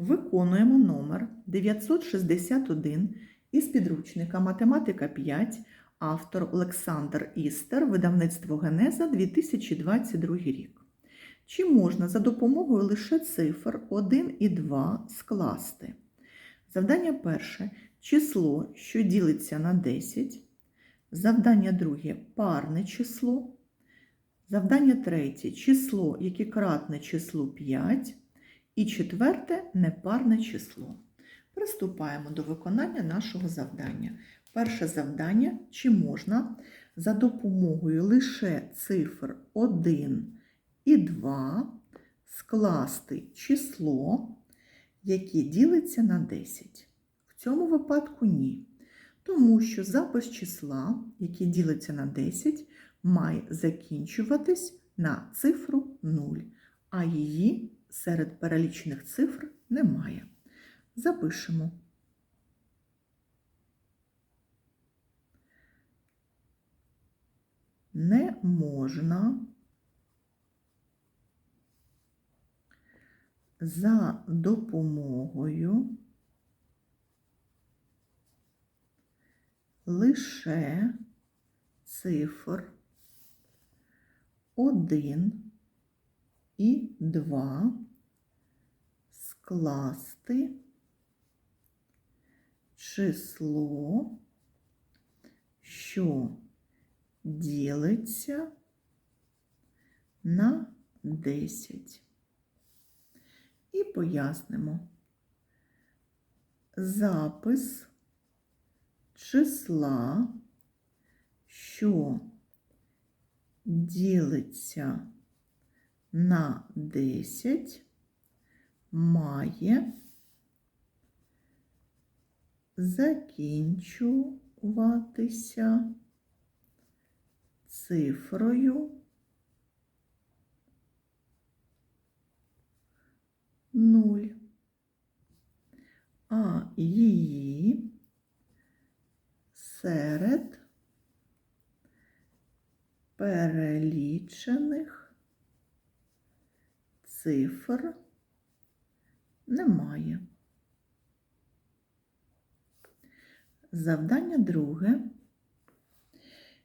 Виконуємо номер 961 із підручника Математика 5, автор Олександр Істер, видавництво Генеза 2022 рік. Чи можна за допомогою лише цифр 1 і 2 скласти? Завдання перше число, що ділиться на 10. Завдання друге парне число. Завдання третє число, яке кратне числу 5. І четверте непарне число. Приступаємо до виконання нашого завдання. Перше завдання, чи можна за допомогою лише цифр 1 і 2 скласти число, яке ділиться на 10. В цьому випадку ні. Тому що запис числа, яке ділиться на 10, має закінчуватись на цифру 0, а її серед перелічених цифр немає. Запишемо. Не можна за допомогою лише цифр 1 і 2 скласти число, що ділиться на 10. І пояснимо. Запис числа, що ділиться на 10 має закінчуватися цифрою 0, а її серед перелічених цифр немає. Завдання друге.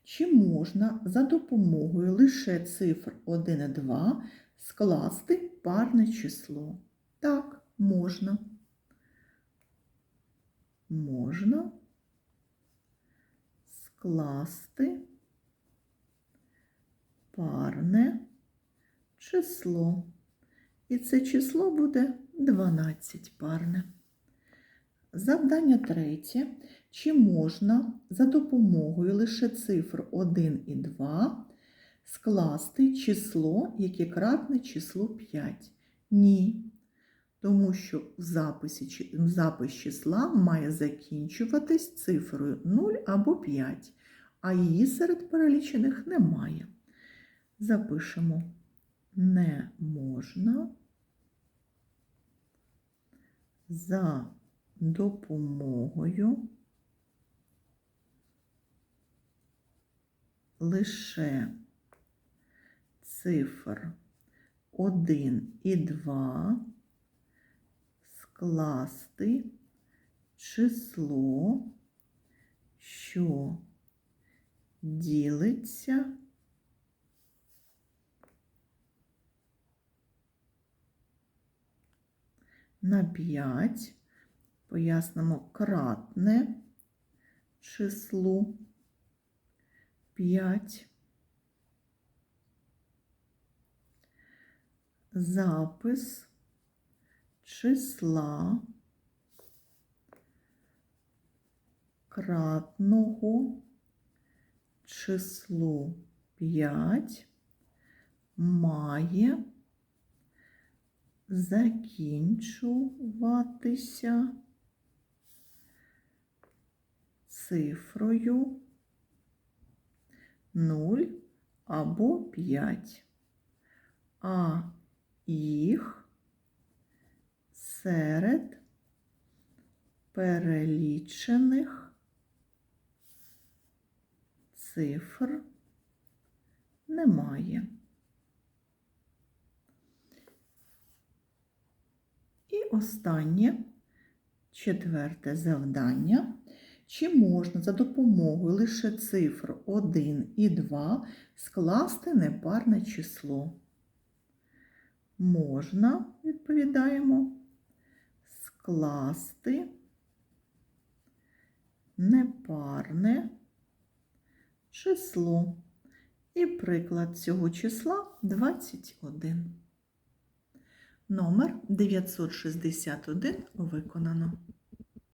Чи можна за допомогою лише цифр 1 і 2 скласти парне число? Так, можна. Можна скласти парне число. І це число буде 12 парне. Завдання третє. Чи можна за допомогою лише цифр 1 і 2 скласти число, яке кратне числу 5? Ні. Тому що в записі, запис числа має закінчуватись цифрою 0 або 5, а її серед перелічених немає. Запишемо не можна за допомогою лише цифр 1 і 2 скласти число, що ділиться на 5, пояснимо кратне числу 5. Запис числа кратного числу. 5 має закінчуватися цифрою 0 або 5, а їх серед перелічених цифр немає. І останнє, четверте завдання. Чи можна за допомогою лише цифр 1 і 2 скласти непарне число? Можна, відповідаємо, скласти непарне число. І приклад цього числа 21. Номер 961 виконано.